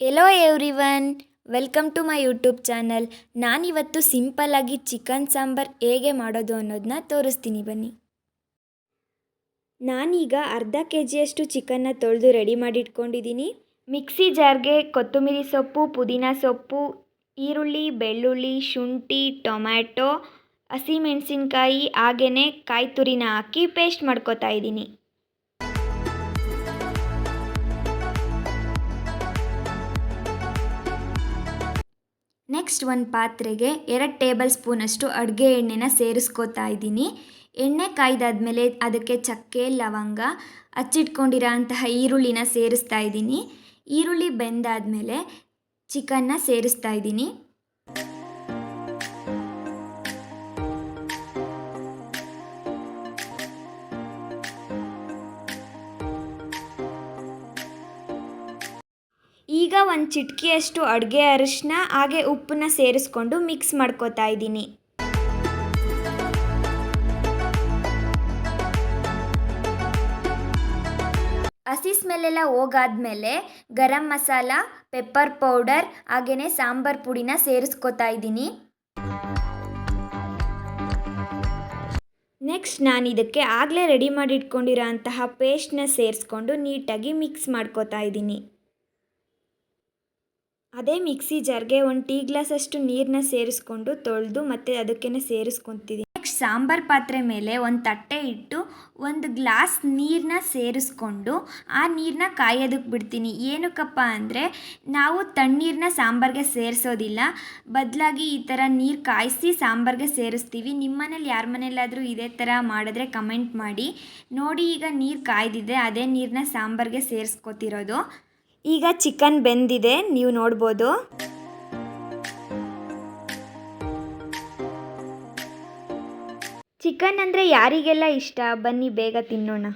Hello everyone welcome to my YouTube channel ನಾನಿವತ್ತು ಸಿಂಪಲ್ಲಾಗಿ chicken sambar ಹೇಗೆ ಮಾಡೋದು ಅನ್ನೋದನ್ನ ತೋರಿಸ್ತೀನಿ ಬನ್ನಿ. ನಾನೀಗ ಅರ್ಧ ಕೆ ಜಿಯಷ್ಟು ಚಿಕನ್ನ ತೊಳೆದು ರೆಡಿ ಮಾಡಿಟ್ಕೊಂಡಿದ್ದೀನಿ. ಮಿಕ್ಸಿ ಜಾರ್ಗೆ ಕೊತ್ತಂಬರಿ ಸೊಪ್ಪು, ಪುದೀನ ಸೊಪ್ಪು, ಈರುಳ್ಳಿ, ಬೆಳ್ಳುಳ್ಳಿ, ಶುಂಠಿ, ಟೊಮ್ಯಾಟೊ, ಹಸಿಮೆಣಸಿನ್ಕಾಯಿ ಹಾಗೆಯೇ ಕಾಯಿ ತುರಿನ ಹಾಕಿ ಪೇಸ್ಟ್ ಮಾಡ್ಕೋತಾ ಇದ್ದೀನಿ. ನೆಕ್ಸ್ಟ್ ಒಂದು ಪಾತ್ರೆಗೆ ಎರಡು ಟೇಬಲ್ ಸ್ಪೂನಷ್ಟು ಅಡುಗೆ ಎಣ್ಣೆನ ಸೇರಿಸ್ಕೋತಾ ಇದ್ದೀನಿ. ಎಣ್ಣೆ ಕಾಯ್ದಾದ್ಮೇಲೆ ಅದಕ್ಕೆ ಚಕ್ಕೆ, ಲವಂಗ ಹಚ್ಚಿಟ್ಕೊಂಡಿರೋ ಅಂತಹ ಈರುಳ್ಳಿನ ಸೇರಿಸ್ತಾ ಇದ್ದೀನಿ. ಈರುಳ್ಳಿ ಬೆಂದಾದಮೇಲೆ ಚಿಕನ್ನ ಸೇರಿಸ್ತಾ ಇದ್ದೀನಿ. ಒಂದು ಚಿಟಕಿಯಷ್ಟು ಅಡುಗೆ ಅರಿಶಿನ ಹಾಗೆ ಉಪ್ಪನ್ನ ಸೇರಿಸ್ಕೊಂಡು ಮಿಕ್ಸ್ ಮಾಡ್ಕೋತಾ ಇದ್ದೀನಿ. ಹಸಿ ಸ್ಮೆಲ್ಲೆಲ್ಲ ಹೋಗಾದ್ಮೇಲೆ ಗರಂ ಮಸಾಲ ಪೆಪ್ಪರ್ ಪೌಡರ್ ಹಾಗೆಯೇ ಸಾಂಬಾರ್ ಪುಡಿನ ಸೇರಿಸ್ಕೋತಾ ಇದ್ದೀನಿ. ನೆಕ್ಸ್ಟ್ ನಾನು ಇದಕ್ಕೆ ಆಗಲೇ ರೆಡಿ ಮಾಡಿ ಇಟ್ಕೊಂಡಿರೋ ಅಂತಹ ಪೇಸ್ಟ್ನ ಸೇರಿಸ್ಕೊಂಡು ನೀಟಾಗಿ ಮಿಕ್ಸ್ ಮಾಡ್ಕೋತಾ ಇದ್ದೀನಿ. ಅದೇ ಮಿಕ್ಸಿ ಜಾರ್ಗೆ ಒಂದು ಟೀ ಗ್ಲಾಸಷ್ಟು ನೀರನ್ನ ಸೇರಿಸ್ಕೊಂಡು ತೊಳೆದು ಮತ್ತು ಅದಕ್ಕೇನೆ ಸೇರಿಸ್ಕೊತೀವಿ ನೆಕ್ಸ್ಟ್ ಸಾಂಬಾರು ಪಾತ್ರೆ ಮೇಲೆ ಒಂದು ತಟ್ಟೆ ಇಟ್ಟು ಒಂದು ಗ್ಲಾಸ್ ನೀರನ್ನ ಸೇರಿಸ್ಕೊಂಡು ಆ ನೀರನ್ನ ಕಾಯೋದಕ್ಕೆ ಬಿಡ್ತೀನಿ. ಏನಕ್ಕಪ್ಪ ಅಂದರೆ ನಾವು ತಣ್ಣೀರನ್ನ ಸಾಂಬಾರಿಗೆ ಸೇರಿಸೋದಿಲ್ಲ. ಬದಲಾಗಿ ಈ ಥರ ನೀರು ಕಾಯಿಸಿ ಸಾಂಬಾರಿಗೆ ಸೇರಿಸ್ತೀವಿ. ನಿಮ್ಮ ಮನೇಲಿ ಯಾರ ಮನೇಲಾದರೂ ಇದೇ ಥರ ಮಾಡಿದ್ರೆ ಕಮೆಂಟ್ ಮಾಡಿ. ನೋಡಿ ಈಗ ನೀರು ಕಾಯ್ದಿದೆ, ಅದೇ ನೀರನ್ನ ಸಾಂಬಾರಿಗೆ ಸೇರಿಸ್ಕೊತಿರೋದು. ಈಗ ಚಿಕನ್ ಬೆಂದಿದೆ ನೀವು ನೋಡ್ಬೋದು. ಚಿಕನ್ ಅಂದರೆ ಯಾರಿಗೆಲ್ಲ ಇಷ್ಟ? ಬನ್ನಿ ಬೇಗ ತಿನ್ನೋಣ.